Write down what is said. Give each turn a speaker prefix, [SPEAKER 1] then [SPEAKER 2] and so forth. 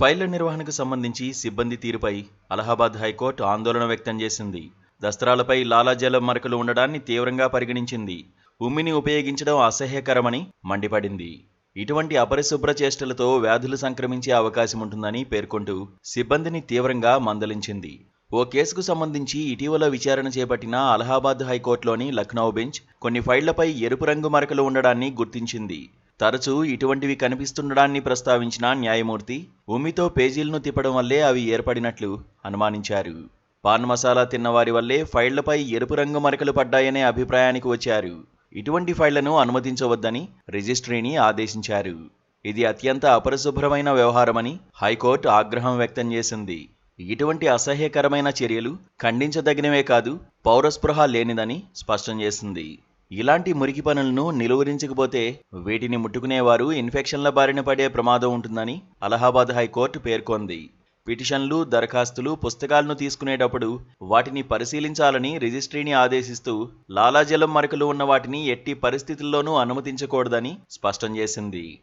[SPEAKER 1] ఫైళ్ళ నిర్వహణకు సంబంధించి సిబ్బంది తీరుపై అలహాబాద్ హైకోర్టు ఆందోళన వ్యక్తం చేసింది. దస్త్రాలపై లాలాజలం మరకలు ఉండడాన్ని తీవ్రంగా పరిగణించింది. ఉమ్మిని ఉపయోగించడం అసహ్యకరమని మండిపడింది. ఇటువంటి అపరిశుభ్ర చేష్టలతో వ్యాధులు సంక్రమించే అవకాశం ఉంటుందని పేర్కొంటూ సిబ్బందిని తీవ్రంగా మందలించింది. ఓ కేసుకు సంబంధించి ఇటీవల విచారణ చేపట్టిన అలహాబాద్ హైకోర్టులోని లక్నో బెంచ్ కొన్ని ఫైళ్ళపై ఎరుపు రంగు మరకలు ఉండడాన్ని గుర్తించింది. తరచూ ఇటువంటివి కనిపిస్తుండడాన్ని ప్రస్తావించిన న్యాయమూర్తి ఉమ్మితో పేజీలను తిప్పడం వల్లే అవి ఏర్పడినట్లు అనుమానించారు. పాన్ మసాలా తిన్నవారి వల్లే ఫైళ్ళపై ఎరుపు రంగు మరకలు పడ్డాయనే అభిప్రాయానికి వచ్చారు. ఇటువంటి ఫైళ్ళను అనుమతించవద్దని రిజిస్ట్రీని ఆదేశించారు. ఇది అత్యంత అపరిశుభ్రమైన వ్యవహారమని హైకోర్టు ఆగ్రహం వ్యక్తం చేసింది. ఇటువంటి అసహ్యకరమైన చర్యలు ఖండించదగినవే కాదు పౌరస్పృహ లేనిదని స్పష్టం చేసింది. ఇలాంటి మురికి పనులను నిలువరించకపోతే వీటిని ముట్టుకునేవారు ఇన్ఫెక్షన్ల బారిన పడే ప్రమాదం ఉంటుందని అలహాబాద్ హైకోర్టు పేర్కొంది. పిటిషన్లు దరఖాస్తులు పుస్తకాలను తీసుకునేటప్పుడు వాటిని పరిశీలించాలని రిజిస్ట్రీని ఆదేశిస్తూ లాలాజలం మరకలు ఉన్న వాటిని ఎట్టి పరిస్థితుల్లోనూ అనుమతించకూడదని స్పష్టం చేసింది.